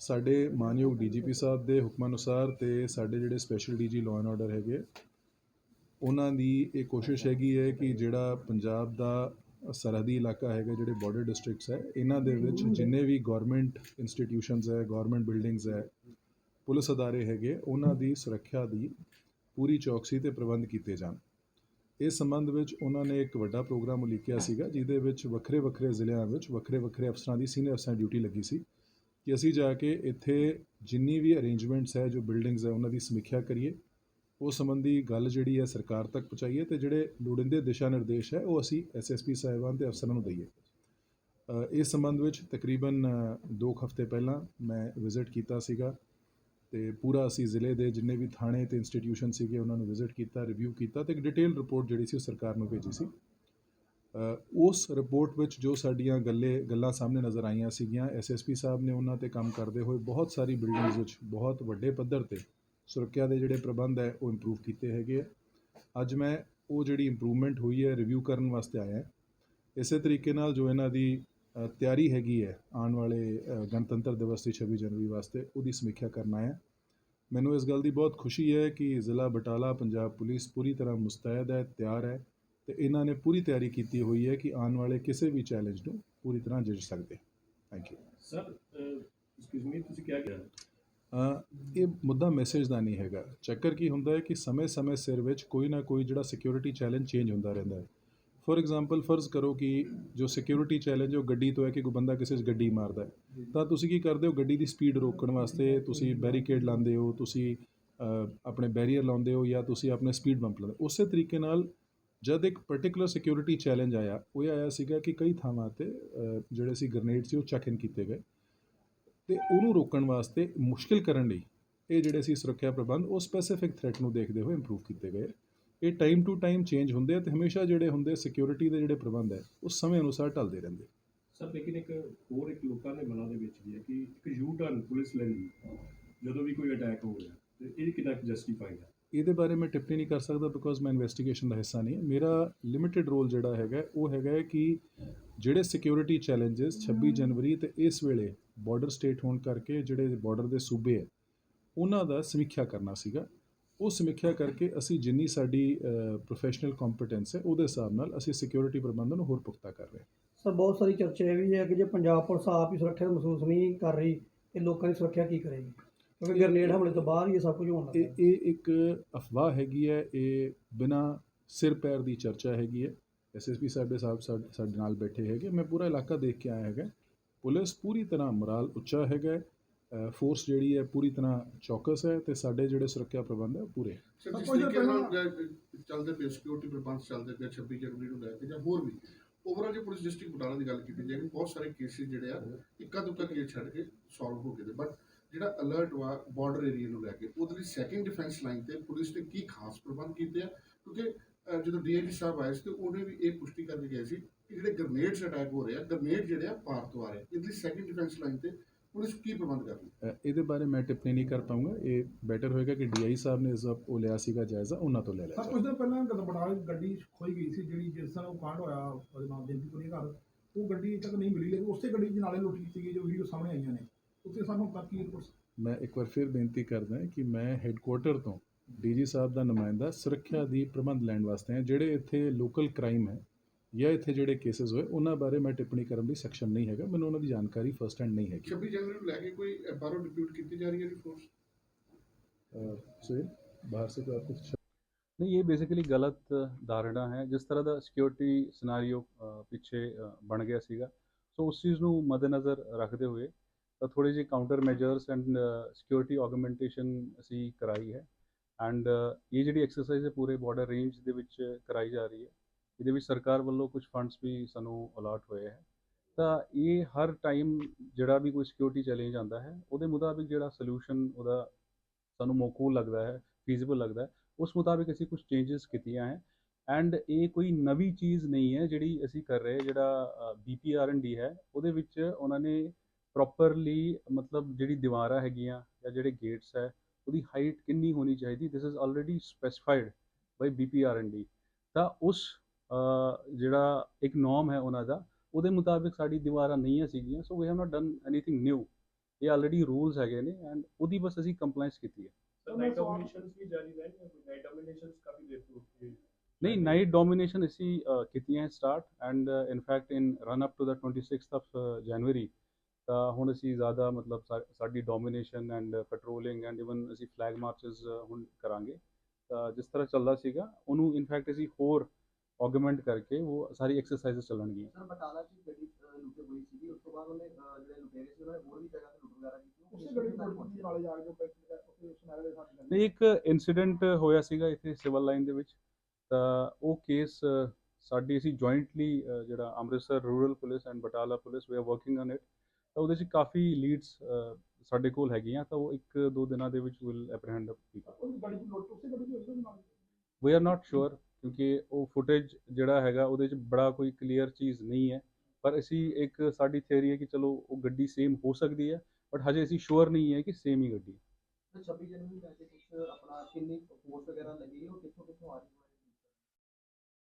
ਸਾਡੇ ਮਾਨਯੋਗ ਡੀਜੀਪੀ ਸਾਹਿਬ ਦੇ ਹੁਕਮਾਂ ਅਨੁਸਾਰ ਤੇ ਸਾਡੇ ਜਿਹੜੇ special DG law and order ਹੈਗੇ ਉਹਨਾਂ ਦੀ ਇਹ ਕੋਸ਼ਿਸ਼ ਹੈਗੀ ਹੈ ਕਿ ਜਿਹੜਾ ਪੰਜਾਬ ਦਾ ਸਰਹੱਦੀ ਇਲਾਕਾ ਹੈਗਾ, ਜਿਹੜੇ ਬਾਰਡਰ ਡਿਸਟ੍ਰਿਕਟਸ ਹੈ, ਇਹਨਾਂ ਦੇ ਵਿੱਚ ਜਿੰਨੇ ਵੀ ਗਵਰਨਮੈਂਟ ਇੰਸਟੀਟਿਊਸ਼ਨਸ ਹੈ ਗਵਰਨਮੈਂਟ ਬਿਲਡਿੰਗਸ ਹੈ, ਪੁਲਿਸ ਅਦਾਰੇ ਹੈਗੇ, ਉਹਨਾਂ ਦੀ ਸੁਰੱਖਿਆ ਦੀ ਪੂਰੀ ਚੌਕਸੀ ਤੇ ਪ੍ਰਬੰਧ ਕੀਤੇ ਜਾਣ। ਇਸ ਸੰਬੰਧ ਵਿੱਚ ਉਹਨਾਂ ਨੇ ਇੱਕ ਵੱਡਾ ਪ੍ਰੋਗਰਾਮ ਉਲੀਕਿਆ ਸੀਗਾ, ਜਿਹਦੇ ਵਿੱਚ ਵੱਖਰੇ ਵੱਖਰੇ ਜ਼ਿਲ੍ਹਿਆਂ ਵਿੱਚ ਵੱਖਰੇ ਵੱਖਰੇ ਅਫਸਰਾਂ ਦੀ ਸੀਨੀਅਰ ਅਫਸਰਾਂ ਦੀ ਡਿਊਟੀ ਲੱਗੀ ਸੀ। ਕਿ ਅਸੀਂ ਜਾ ਕੇ ਇੱਥੇ ਜਿੰਨੀ ਵੀ ਅਰੇਂਜਮੈਂਟਸ ਹੈ, ਜੋ ਬਿਲਡਿੰਗਸ ਹੈ, ਉਹਨਾਂ ਦੀ ਸਮੀਖਿਆ ਕਰੀਏ। ਉਹ ਸੰਬੰਧੀ ਗੱਲ ਜਿਹੜੀ ਹੈ, ਸਰਕਾਰ ਤੱਕ ਪਹੁੰਚਾਈਏ ਤੇ ਜਿਹੜੇ ਲੋੜੀਂਦੇ ਦਿਸ਼ਾ ਨਿਰਦੇਸ਼ ਹੈ, ਉਹ ਅਸੀਂ ਐਸਐਸਪੀ ਸਾਹਿਬਾਨ ਤੇ ਅਫਸਰਾਂ ਨੂੰ ਦਈਏ। ਇਸ ਸੰਬੰਧ ਵਿੱਚ ਤਕਰੀਬਨ 2 ਹਫ਼ਤੇ ਪਹਿਲਾਂ ਮੈਂ ਵਿਜ਼ਿਟ ਕੀਤਾ ਸੀਗਾ ਤੇ ਪੂਰਾ ਅਸੀਂ ਜ਼ਿਲ੍ਹੇ ਦੇ ਜਿੰਨੇ ਵੀ ਥਾਣੇ ਤੇ ਇੰਸਟੀਟਿਊਸ਼ਨ ਸੀਗੇ, ਉਹਨਾਂ ਨੂੰ ਵਿਜ਼ਿਟ ਕੀਤਾ ਰਿਵਿਊ ਕੀਤਾ ਤੇ ਇੱਕ ਡਿਟੇਲ ਰਿਪੋਰਟ ਜਿਹੜੀ ਸੀ, ਉਹ ਸਰਕਾਰ ਨੂੰ ਭੇਜੀ ਸੀ। ਉਸ ਰਿਪੋਰਟ ਵਿੱਚ ਜੋ ਸਾਡੀਆਂ ਗੱਲੇ ਗੱਲਾਂ ਸਾਹਮਣੇ ਨਜ਼ਰ ਆਈਆਂ ਸੀਗੀਆਂ ਐਸਐਸਪੀ ਸਾਹਿਬ ਨੇ ਉਹਨਾਂ ਤੇ ਕੰਮ ਕਰਦੇ ਹੋਏ ਬਹੁਤ ਸਾਰੀ ਬਿਲਡਿੰਗਸ ਵਿੱਚ ਬਹੁਤ ਵੱਡੇ ਪੱਧਰ ਤੇ ਸੁਰੱਖਿਆ ਦੇ ਜਿਹੜੇ ਪ੍ਰਬੰਧ ਹੈ ਉਹ ਇੰਪਰੂਵ ਕੀਤੇ ਹੈਗੇ ਆ। ਅੱਜ ਮੈਂ ਉਹ ਜਿਹੜੀ ਇੰਪਰੂਵਮੈਂਟ ਹੋਈ ਹੈ ਰਿਵਿਊ ਕਰਨ ਵਾਸਤੇ ਆਇਆ। ਇਸੇ ਤਰੀਕੇ ਨਾਲ ਜੋ ਇਹਨਾਂ ਦੀ ਤਿਆਰੀ ਹੈਗੀ ਹੈ ਆਉਣ ਵਾਲੇ ਗਣਤੰਤਰ ਦਿਵਸ ਦੀ 26 ਜਨਵਰੀ ਵਾਸਤੇ, ਉਹਦੀ ਸਮੀਖਿਆ ਕਰਨ ਆਇਆ। ਮੈਨੂੰ ਇਸ ਗੱਲ ਦੀ ਬਹੁਤ ਖੁਸ਼ੀ ਹੈ ਕਿ ਜ਼ਿਲ੍ਹਾ ਬਟਾਲਾ ਪੰਜਾਬ ਪੁਲਿਸ ਪੂਰੀ ਤਰ੍ਹਾਂ ਮੁਸਤੈਦ ਹੈ, ਤਿਆਰ ਹੈ। ਤੇ ਇਹਨਾਂ ਨੇ ਪੂਰੀ ਤਿਆਰੀ ਕੀਤੀ ਹੋਈ ਹੈ ਕਿ ਆਉਣ ਵਾਲੇ ਕਿਸੇ ਵੀ ਚੈਲੰਜ ਨੂੰ ਪੂਰੀ ਤਰ੍ਹਾਂ ਜੱਜ ਸਕਦੇ thank you sir excuse me ਤੁਸੀਂ ਕੀ ਕਿਹਾ ਇਹ ਮੁੱਦਾ ਮੈਸੇਜ ਦਾ ਨਹੀਂ ਹੈਗਾ। ਚੱਕਰ ਕੀ ਹੁੰਦਾ ਹੈ ਕਿ ਸਮੇਂ-ਸਮੇਂ ਸਿਰ ਵਿੱਚ ਕੋਈ ਨਾ ਕੋਈ ਜਿਹੜਾ ਸਿਕਿਉਰਿਟੀ ਚੈਲੰਜ ਚੇਂਜ ਹੁੰਦਾ ਰਹਿੰਦਾ ਹੈ। ਫੋਰ ਐਗਜ਼ਾਮਪਲ ਫਰਜ਼ ਕਰੋ ਕਿ ਜੋ ਸਿਕਿਉਰਿਟੀ ਚੈਲੰਜ ਉਹ ਗੱਡੀ ਤੋਂ ਹੈ ਕਿ ਕੋਈ ਬੰਦਾ ਕਿਸੇ 'ਚ ਗੱਡੀ ਮਾਰਦਾ ਹੈ। ਤਾਂ ਤੁਸੀਂ ਕੀ ਕਰਦੇ ਹੋ? ਗੱਡੀ ਦੀ ਸਪੀਡ ਰੋਕਣ ਵਾਸਤੇ ਤੁਸੀਂ ਬੈਰੀਕੇਡ ਲਾਉਂਦੇ ਹੋ ਤੁਸੀਂ ਆਪਣੇ ਬੈਰੀਅਰ ਲਾਉਂਦੇ ਹੋ ਜਾਂ ਤੁਸੀਂ ਆਪਣੇ ਸਪੀਡ ਬੰਪ ਲਾਉਂਦੇ ਹੋ। ਉਸੇ ਤਰੀਕੇ ਨਾਲ ਜਦ ਇੱਕ ਪਾਰਟਿਕੂਲਰ ਸਿਕਿਉਰਿਟੀ ਚੈਲੰਜ ਆਇਆ, ਉਹ ਇਹ ਆਇਆ ਸੀਗਾ ਕਿ ਕਈ ਥਾਵਾਂ ਤੇ ਜਿਹੜੇ ਸੀ ਗ੍ਰਨੇਡ ਸੀ, ਉਹ ਚੈੱਕ ਇਨ ਕੀਤੇ ਗਏ ਤੇ ਉਹਨੂੰ ਰੋਕਣ ਵਾਸਤੇ ਮੁਸ਼ਕਿਲ ਕਰਨ ਲਈ ਇਹ ਜਿਹੜੇ ਸੀ ਸੁਰੱਖਿਆ ਪ੍ਰਬੰਧ, ਉਹ ਸਪੈਸੀਫਿਕ ਥ੍ਰੈਟ ਨੂੰ ਦੇਖਦੇ ਹੋਏ ਇੰਪਰੂਵ ਕੀਤੇ ਗਏ। ਇਹ ਟਾਈਮ ਟੂ ਟਾਈਮ ਚੇਂਜ ਹੁੰਦੇ ਆ ਤੇ ਹਮੇਸ਼ਾ ਜਿਹੜੇ ਹੁੰਦੇ ਸਿਕਿਉਰਿਟੀ ਦੇ ਜਿਹੜੇ ਪ੍ਰਬੰਧ ਹੈ, ਉਹ ਸਮੇਂ ਅਨੁਸਾਰ ਢਲਦੇ ਰਹਿੰਦੇ। ਸਰ, ਲੇਕਿਨ ਇੱਕ ਹੋਰ ਇੱਕ ਲੋਕਾਂ ਦੇ ਮਨਾਂ ਦੇ ਵਿੱਚ ਵੀ ਹੈ ਕਿ ਇੱਕ ਯੂ ਟਰਨ ਪੁਲਿਸ ਲੈਂਦੀ ਜਦੋਂ ਵੀ ਕੋਈ ਅਟੈਕ ਹੋ ਰਿਹਾ, ਤੇ ਇਹ ਕਿੰਨਾ ਜਸਟੀਫਾਈਡ ਹੈ? ਇਹਦੇ ਬਾਰੇ ਮੈਂ ਟਿੱਪਣੀ ਨਹੀਂ ਕਰ ਸਕਦਾ ਬਿਕੋਜ਼ ਮੈਂ ਇਨਵੈਸਟੀਗੇਸ਼ਨ ਦਾ ਹਿੱਸਾ ਨਹੀਂ। ਮੇਰਾ ਲਿਮਿਟਿਡ ਰੋਲ ਜਿਹੜਾ ਹੈਗਾ, ਉਹ ਹੈਗਾ ਕਿ ਜਿਹੜੇ ਸਿਕਿਉਰਿਟੀ ਚੈਲੰਜਸ 26 ਜਨਵਰੀ ਤੇ ਇਸ ਵੇਲੇ ਬਾਰਡਰ ਸਟੇਟ ਹੋਣ ਕਰਕੇ ਜਿਹੜੇ ਬਾਰਡਰ ਦੇ ਸੂਬੇ ਹੈ, ਉਹਨਾਂ ਦਾ ਸਮੀਖਿਆ ਕਰਨਾ ਸੀਗਾ। ਉਹ ਸਮੀਖਿਆ ਕਰਕੇ ਅਸੀਂ ਜਿੰਨੀ ਸਾਡੀ ਪ੍ਰੋਫੈਸ਼ਨਲ ਕੰਪੀਟੈਂਸ ਹੈ, ਉਹਦੇ ਹਿਸਾਬ ਨਾਲ ਅਸੀਂ ਸਿਕਿਉਰਿਟੀ ਪ੍ਰਬੰਧਨ ਨੂੰ ਹੋਰ ਪੁਖਤਾ ਕਰ ਰਹੇ ਸਰ, ਬਹੁਤ ਸਾਰੀ ਚਰਚਾ ਇਹ ਵੀ ਹੈ ਕਿ ਜੇ ਪੰਜਾਬ ਪੁਲਿਸ ਆਪ ਹੀ ਸੁਰੱਖਿਆ ਮਹਿਸੂਸ ਨਹੀਂ ਕਰ ਰਹੀ ਤੇ ਲੋਕਾਂ ਦੀ ਸੁਰੱਖਿਆ ਕੀ ਕਰੇਗੀ? ਕਿਉਂਕਿ ਗ੍ਰਨੇਡ ਹਮਲੇ ਤੋਂ ਬਾਅਦ ਹੀ ਇਹ ਸਭ ਕੁਝ ਹੋਣ ਲੱਗਾ। ਇਹ ਇਹ ਇੱਕ ਅਫਵਾਹ ਹੈਗੀ ਹੈ ਇਹ ਬਿਨਾ ਸਿਰ ਪੈਰ ਦੀ ਚਰਚਾ ਹੈਗੀ ਹੈ। ਐਸਐਸਪੀ ਸਾਹਿਬ ਦੇ ਸਾਹਿਬ ਸਾਡੇ ਸਾਡੇ ਨਾਲ ਬੈਠੇ ਹੈਗੇ ਮੈਂ ਪੂਰਾ ਇਲਾਕਾ ਦੇਖ ਕੇ ਆਇਆ ਹੈਗਾ। ਪੁਲਿਸ ਪੂਰੀ ਤਰ੍ਹਾਂ ਮੋਰਾਲ ਉੱਚਾ ਹੈਗਾ ਫੋਰਸ ਜਿਹੜੀ ਹੈ ਪੂਰੀ ਤਰ੍ਹਾਂ ਚੌਕਸ ਹੈ ਤੇ ਸਾਡੇ ਜਿਹੜੇ ਸੁਰੱਖਿਆ ਪ੍ਰਬੰਧ ਹੈ ਉਹ ਪੂਰੇ ਚੱਲਦੇ ਪਏ ਸਿਕਿਉਰਿਟੀ ਪ੍ਰਬੰਧ ਚੱਲਦੇ ਪਏ 26 ਜਨਵਰੀ ਨੂੰ ਲੈ ਕੇ ਜਾਂ ਹੋਰ ਵੀ ਓਵਰਆਲ ਜੇ ਪੁਲਿਸ ਡਿਸਟ੍ਰਿਕਟ ਬਟਾਲਾ ਦੀ ਗੱਲ ਕੀਤੀ ਜਾਏ ਬਹੁਤ ਸਾਰੇ ਕੇਸਿਸ ਜਿਹੜੇ ਆ ਇੱਕਾ ਦੁੱਕਾ ਕੇਸ ਛੱਡ ਕੇ ਸੋਲਵ ਹੋ ਗਏ ਨੇ। ਬਟ ਜਿਹੜਾ ਅਲਰਟ ਵਾ ਬਾਰਡਰ ਏਰੀਆ ਨੂੰ ਲੈ ਕੇ ਉਹਦੇ ਲਈ ਸੈਕਿੰਡ ਡਿਫੈਂਸ ਲਾਈਨ ਤੇ ਪੁਲਿਸ ਨੇ ਕੀ ਖਾਸ ਪ੍ਰਬੰਧ ਕੀਤੇ ਆ? ਕਿਉਂਕਿ ਜਦੋਂ ਡੀਆਈਜੀ ਸਾਹਿਬ ਆਏ ਸੀ ਤੇ ਉਹਨੇ ਵੀ ਇਹ ਪੁਸ਼ਟੀ ਕਰਕੇ ਗਏ ਸੀ ਕਿ ਜਿਹੜੇ ਗ੍ਰਨੇਡਸ ਅਟੈਕ ਹੋ ਰਹੇ ਆ ਗ੍ਰਨੇਡ ਜਿਹੜੇ ਆ ਪਾਰ ਤੋਂ ਆ ਰਹੇ ਇਹਦੇ ਲਈ ਸੈਕਿੰਡ ਡਿਫੈਂਸ ਲਾਈਨ ਤੇ ਪੁਲਿਸ ਕੀ ਪ੍ਰਬੰਧ ਕਰ ਰਹੀ ਇਹਦੇ ਬਾਰੇ ਮੈਂ ਟਿੱਪਣੀ ਨਹੀਂ ਕਰ ਪਾਉਂਗਾ ਇਹ ਬੈਟਰ ਹੋਏਗਾ ਕਿ ਡੀਆਈ ਸਾਹਿਬ ਨੇ ਇਸ ਦਾ ਉਹ ਲਿਆ ਸੀਗਾ ਜਾਇਜ਼ਾ ਉਹਨਾਂ ਤੋਂ ਲੈ ਲਿਆ ਸਰ। ਕੁਝ ਦਿਨ ਪਹਿਲਾਂ ਜਦੋਂ ਬਟਾਲੇ ਗੱਡੀ ਖੋਈ ਗਈ ਸੀ ਜਿਹੜੀ ਜਿਸ ਤਰ੍ਹਾਂ ਉਹ ਕਾਂਡ ਹੋਇਆ ਉਹਦੇ ਨਾਮ ਬੇਨਤੀਪੁਰੀ ਘਰ ਉਹ ਗੱਡੀ ਤੱਕ ਨਹੀਂ ਮਿਲੀ ਲੇਕਿਨ ਉਸੇ ਗੱਡੀ 'ਚ ਨਾਲੇ ਲੁੱਟ ਕੀਤੀ ਗਈ ਜੋ ਵੀਡੀਓ ਸਾਹਮਣੇ ਆਈਆਂ ਨੇ। ਤੁਸੀਂ ਸਾਨੂੰ ਬਾਕੀ ਰਿਪੋਰਟ ਮੈਂ ਇੱਕ ਵਾਰ ਫਿਰ ਬੇਨਤੀ ਕਰਦਾ ਕਿ ਮੈਂ ਹੈੱਡਕੁਆਰਟਰ ਤੋਂ ਡੀਜੀ ਸਾਹਿਬ ਦਾ ਨੁਮਾਇੰਦਾ ਸੁਰੱਖਿਆ ਦੀ ਪ੍ਰਬੰਧ ਲੈਣ ਵਾਸਤੇ ਹੈ। ਜਿਹੜੇ ਇੱਥੇ ਲੋਕਲ ਕ੍ਰਾਈਮ ਹੈ ਜਾਂ ਇੱਥੇ ਜਿਹੜੇ ਕੇਸਸ ਹੋਏ ਉਹਨਾਂ ਬਾਰੇ ਮੈਂ ਟਿੱਪਣੀ ਕਰਨ ਲਈ ਸਕਸ਼ਮ ਨਹੀਂ ਹੈਗਾ। ਮੈਨੂੰ ਉਹਨਾਂ ਦੀ ਜਾਣਕਾਰੀ ਫਰਸਟ ਹੈਂਡ ਨਹੀਂ ਹੈਗੀ। 26 ਜਨਵਰੀ ਨੂੰ ਲੈ ਕੇ ਕੋਈ ਬਾਹਰੋਂ ਡਿਪਿਊਟ ਕੀਤੀ ਜਾ ਰਹੀ ਹੈ ਜੀ ਫੋਰਸ ਸੋ ਬਾਹਰ ਸੇ ਕੋਈ ਆਪਕੋ नहीं ये बेसिकली गलत धारणा है जिस तरह ਦਾ ਸਿਕਿਉਰਿਟੀ ਸਿਨੈਰੀਓ ਪਿੱਛੇ ਬਣ ਗਿਆ ਸੀਗਾ। ਸੋ ਉਸ ਚੀਜ਼ ਨੂੰ ਮੱਦੇਨਜ਼ਰ ਰੱਖਦੇ ਹੋਏ ਤਾਂ ਥੋੜੀ ਜਿਹੀ counter measures and security augmentation ਅਸੀਂ ਕਰਾਈ ਹੈ। ਐਂਡ ਇਹ ਜਿਹੜੀ ਐਕਸਰਸਾਈਜ਼ ਹੈ ਪੂਰੇ ਬਾਰਡਰ ਰੇਂਜ ਦੇ ਵਿੱਚ ਕਰਾਈ ਜਾ ਰਹੀ ਹੈ। ਇਹਦੇ ਵਿੱਚ ਸਰਕਾਰ ਵੱਲੋਂ ਕੁਝ ਫੰਡਸ ਵੀ ਸਾਨੂੰ ਅਲਾਟ ਹੋਏ ਹੈ। ਤਾਂ ਇਹ ਹਰ ਟਾਈਮ ਜਿਹੜਾ ਵੀ ਕੋਈ ਸਿਕਿਉਰਿਟੀ ਚੈਲੰਜ ਆਉਂਦਾ ਹੈ, ਉਹਦੇ ਮੁਤਾਬਿਕ ਜਿਹੜਾ ਸੋਲੂਸ਼ਨ ਉਹਦਾ ਸਾਨੂੰ ਮੌਕੂਲ ਲੱਗਦਾ ਹੈ ਫੀਜ਼ੀਬਲ ਲੱਗਦਾ ਹੈ, ਉਸ ਮੁਤਾਬਿਕ ਅਸੀਂ ਕੁਝ ਚੇਂਜਸ ਕੀਤੀਆਂ ਹੈ। ਐਂਡ ਇਹ ਕੋਈ ਨਵੀਂ ਚੀਜ਼ ਨਹੀਂ ਹੈ ਜਿਹੜੀ ਅਸੀਂ ਕਰ ਰਹੇ, ਜਿਹੜਾ ਬੀਪੀਆਰ ਐਂਡ ਡੀ ਹੈ, ਉਹਦੇ ਵਿੱਚ ਉਹਨਾਂ ਨੇ ਪ੍ਰੋਪਰਲੀ ਮਤਲਬ ਜਿਹੜੀ ਦੀਵਾਰਾਂ ਹੈਗੀਆਂ ਜਾਂ ਜਿਹੜੇ ਗੇਟਸ ਹੈ ਉਹਦੀ ਹਾਈਟ ਕਿੰਨੀ ਹੋਣੀ ਚਾਹੀਦੀ? This is already specified by BPRND ਤਾਂ ਉਸ ਜਿਹੜਾ ਇੱਕ ਨੋਰਮ ਹੈ ਉਹਨਾਂ ਦਾ ਉਹਦੇ ਮੁਤਾਬਿਕ ਸਾਡੀ ਦੀਵਾਰਾਂ ਨਹੀਂ ਸੀਗੀਆਂ so we have not done anything new ਇਹ ਆਲਰੇਡੀ ਰੂਲਸ ਹੈਗੇ ਨੇ ਐਂਡ ਉਹਦੀ ਬਸ ਅਸੀਂ ਕੰਪਲਾਈਂਸ ਕੀਤੀ ਹੈ। ਨਹੀਂ ਨਾਈਟ ਡੋਮੀਨੇਸ਼ਨ ਅਸੀਂ ਕੀਤੀਆਂ start and in fact in run up to the 26th of January ਤਾਂ ਹੁਣ ਅਸੀਂ ਜ਼ਿਆਦਾ ਮਤਲਬ ਸਾ- ਸਾਡੀ domination and patrolling and even ਅਸੀਂ ਫਲੈਗ ਮਾਰਚਸ ਹੁਣ ਕਰਾਂਗੇ। ਤਾਂ ਜਿਸ ਤਰ੍ਹਾਂ ਚੱਲਦਾ ਸੀਗਾ ਉਹਨੂੰ ਇਨ ਫੈਕਟ ਅਸੀਂ ਹੋਰ ਆਗੂਮੈਂਟ ਕਰਕੇ ਉਹ ਸਾਰੀ ਐਕਸਰਸਾਈਜ਼ਸ ਚੱਲਣਗੀਆਂ। ਸਰ ਬਟਾਲਾ 'ਚ ਗੱਡੀ ਲੁੱਟ ਹੋਈ ਸੀਗੀ ਉਸ ਤੋਂ ਬਾਅਦ ਉਹਨੇ ਜਿਹੜੇ ਲੁਟੇਰੇ ਸੀ ਉਹਨਾਂ ਹੋਰ ਵੀ ਜਗ੍ਹਾ ਤੇ ਲੁੱਟ ਵਗੈਰਾ ਕੀਤੀ। ਉਸੇ ਗੱਡੀ ਦੀ ਨਾਲੇ ਜਾ ਕੇ ਉੱਥੇ ਸੁਨਹਿਰੇ ਦੇ ਸਾਥ ਨਹੀਂ ਇੱਕ ਇਨਸੀਡੈਂਟ ਹੋਇਆ ਸੀਗਾ ਇੱਥੇ ਸਿਵਲ ਲਾਈਨ ਦੇ ਵਿੱਚ। ਤਾਂ ਉਹ ਕੇਸ ਸਾਡੀ ਅਸੀਂ ਜੁਆਇੰਟਲੀ ਜਿਹੜਾ Amritsar rural police and Batala police we are working on it ਤਾਂ ਉਹਦੇ 'ਚ ਕਾਫੀ ਲੀਡਸ ਸਾਡੇ ਕੋਲ ਹੈਗੀਆਂ ਤਾਂ ਉਹ ਇੱਕ ਦੋ ਦਿਨਾਂ ਦੇ ਵਿੱਚ ਵਿਲ ਐਪਰੀਹੈਂਡ ਪੀਪਲ ਉਹਦੇ ਨਾਲ। ਵੀ ਆਰ ਨਾਟ ਸ਼ੋਰ ਕਿਉਂਕਿ ਉਹ ਫੁਟੇਜ ਜਿਹੜਾ ਹੈਗਾ ਉਹਦੇ 'ਚ ਬੜਾ ਕੋਈ ਕਲੀਅਰ ਚੀਜ਼ ਨਹੀਂ ਹੈ। ਪਰ ਅਸੀਂ ਇੱਕ ਸਾਡੀ ਥਿਉਰੀ ਹੈ ਕਿ ਚਲੋ ਉਹ ਗੱਡੀ ਸੇਮ ਹੋ ਸਕਦੀ ਹੈ ਬਟ ਹਜੇ ਅਸੀਂ ਸ਼ੋਰ ਨਹੀਂ ਹੈ ਕਿ ਸੇਮ ਹੀ ਗੱਡੀ ਹੈ। ਤੇ 26 ਜਨਵਰੀ ਨੂੰ ਲੈ ਕੇ ਕੁਝ ਆਪਣਾ ਕਿੰਨੀ ਫੋਰਸ ਵਗੈਰਾ ਲੱਗੀ ਉਹ ਕਿੱਥੋਂ ਕਿੱਥੋਂ ਆ ਰਹੀ ਹੈ?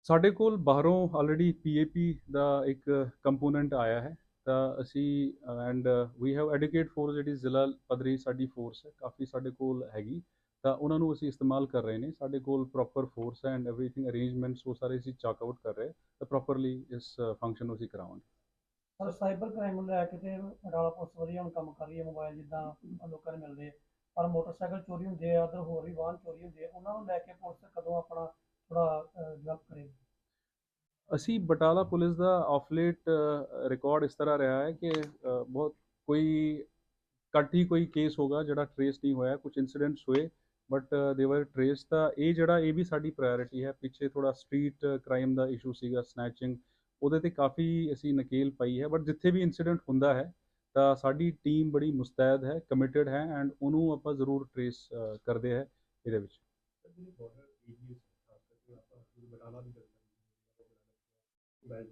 ਸਾਡੇ ਕੋਲ ਬਾਹਰੋਂ ਆਲਰੇਡੀ ਪੀਏਪੀ ਦਾ ਇੱਕ ਕੰਪੋਨੈਂਟ ਆਇਆ ਹੈ। ਤਾਂ ਅਸੀਂ and we have adequate force ਜਿਹੜੀ ਜ਼ਿਲ੍ਹਾ ਪੱਧਰੀ ਸਾਡੀ ਫੋਰਸ ਹੈ, ਕਾਫੀ ਸਾਡੇ ਕੋਲ ਹੈਗੀ। ਤਾਂ ਉਹਨਾਂ ਨੂੰ ਅਸੀਂ ਇਸਤੇਮਾਲ ਕਰ ਰਹੇ ਨੇ, ਸਾਡੇ ਕੋਲ ਪ੍ਰੋਪਰ ਫੋਰਸ ਹੈ ਐਂਡ ਐਵਰੀਥਿੰਗ ਅਰੇਂਜਮੈਂਟਸ ਉਹ ਸਾਰੇ ਅਸੀਂ ਚੱਕ ਆਊਟ ਕਰ ਰਹੇ, ਤਾਂ ਪ੍ਰੋਪਰਲੀ ਇਸ ਫੰਕਸ਼ਨ ਨੂੰ ਅਸੀਂ ਕਰਾਵਾਂਗੇ। ਪਰ ਸਾਈਬਰ ਕ੍ਰਾਈਮ ਨੂੰ ਲੈ ਕੇ ਤੇ ਬਟਾਲਾ ਪੁਲਿਸ ਵਧੀਆ ਹੁਣ ਕੰਮ ਕਰ ਰਹੀ ਹੈ ਮੋਬਾਈਲ ਜਿੱਦਾਂ ਲੋਕਾਂ ਨੂੰ ਮਿਲਦੇ। ਪਰ ਮੋਟਰਸਾਈਕਲ ਚੋਰੀ ਹੁੰਦੇ ਆ, ਉਧਰ ਹੋਰ ਵੀ ਵਾਹਨ ਚੋਰੀ ਹੁੰਦੇ ਆ, ਉਹਨਾਂ ਨੂੰ ਲੈ ਕੇ ਪੁਲਿਸ ਕਦੋਂ ਆਪਣਾ ਥੋੜਾ ਡਿਵੈਲਪ ਕਰੇਗੀ ਅਸੀਂ ਬਟਾਲਾ ਪੁਲਿਸ ਦਾ ਆਫ ਲੇਟ ਰਿਕਾਰਡ ਇਸ ਤਰ੍ਹਾਂ ਰਿਹਾ ਹੈ ਕਿ ਬਹੁਤ ਕੋਈ ਘੱਟ ਹੀ ਕੋਈ ਕੇਸ ਹੋਗਾ ਜਿਹੜਾ ਟਰੇਸ ਨਹੀਂ ਹੋਇਆ ਕੁਝ ਇਨਸੀਡੈਂਟਸ ਹੋਏ ਬਟ ਦੇ ਵਰ ਟਰੇਸ ਤਾਂ ਇਹ ਜਿਹੜਾ ਇਹ ਵੀ ਸਾਡੀ ਪ੍ਰਾਇੋਰਟੀ ਹੈ, ਪਿੱਛੇ ਥੋੜਾ ਸਟਰੀਟ ਕ੍ਰਾਈਮ ਦਾ ਇਸ਼ੂ ਸੀਗਾ ਸਨੈਚਿੰਗ ਉਹਦੇ ਤੇ ਕਾਫੀ ਅਸੀਂ ਨਕੇਲ ਪਾਈ ਹੈ ਬਟ ਜਿੱਥੇ ਵੀ ਇਨਸੀਡੈਂਟ ਹੁੰਦਾ ਹੈ, ਤਾਂ ਸਾਡੀ ਟੀਮ ਬੜੀ ਮੁਸਤੈਦ ਹੈ ਕਮਿਟਡ ਹੈ ਐਂਡ ਉਹਨੂੰ ਆਪਾਂ ਜ਼ਰੂਰ ਟਰੇਸ ਕਰਦੇ ਹੈ, ਇਹਦੇ ਵਿੱਚ ਸਰ ਜਿਹੜੇ ਬਾਰਡਰ ਏਰੀਆਸ ਖਾਸ ਕਰਕੇ ਆਪਾਂ ਜਿਵੇਂ ਬਟਾਲਾ ਦੀ ਗੱਲ ਕਰੀਏ ਮੈਂ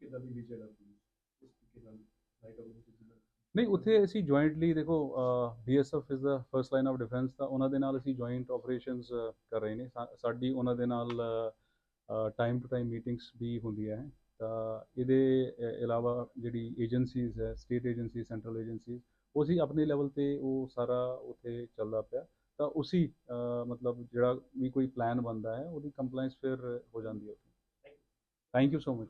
ਕਿਦਾਂ ਦੀ ਵਿਜੇ ਲੱਗਦੀ ਇਸ ਤਰੀਕੇ ਨਾਲ ਨਾਈਟ ਡੋਮੀਨੇਸ਼ਨ ਨਹੀਂ, ਉੱਥੇ ਅਸੀਂ ਜੁਆਇੰਟਲੀ ਦੇਖੋ BSF is the first line of defence ਤਾਂ ਉਹਨਾਂ ਦੇ ਨਾਲ ਅਸੀਂ ਜੁਆਇੰਟ ਆਪਰੇਸ਼ਨਸ ਕਰ ਰਹੇ ਨੇ। ਸਾ- ਸਾਡੀ ਉਹਨਾਂ ਦੇ ਨਾਲ ਟਾਈਮ ਟੂ ਟਾਈਮ ਮੀਟਿੰਗਸ ਵੀ ਹੁੰਦੀਆਂ ਹੈ। ਤਾਂ ਇਹਦੇ ਇਲਾਵਾ ਜਿਹੜੀ ਏਜੰਸੀਜ਼ ਹੈ ਸਟੇਟ ਏਜੰਸੀ ਸੈਂਟਰਲ ਏਜੰਸੀਜ਼ ਉਹ ਅਸੀਂ ਆਪਣੇ ਲੈਵਲ ਤੇ ਉਹ ਸਾਰਾ ਉੱਥੇ ਚੱਲਦਾ ਪਿਆ। ਤਾਂ ਉਸੀ ਮਤਲਬ ਜਿਹੜਾ ਵੀ ਕੋਈ ਪਲਾਨ ਬਣਦਾ ਹੈ, ਉਹਦੀ ਕੰਪਲਾਈਂਸ ਫਿਰ ਹੋ ਜਾਂਦੀ ਹੈ ਥੈਂਕ ਯੂ ਸੋ ਮਚ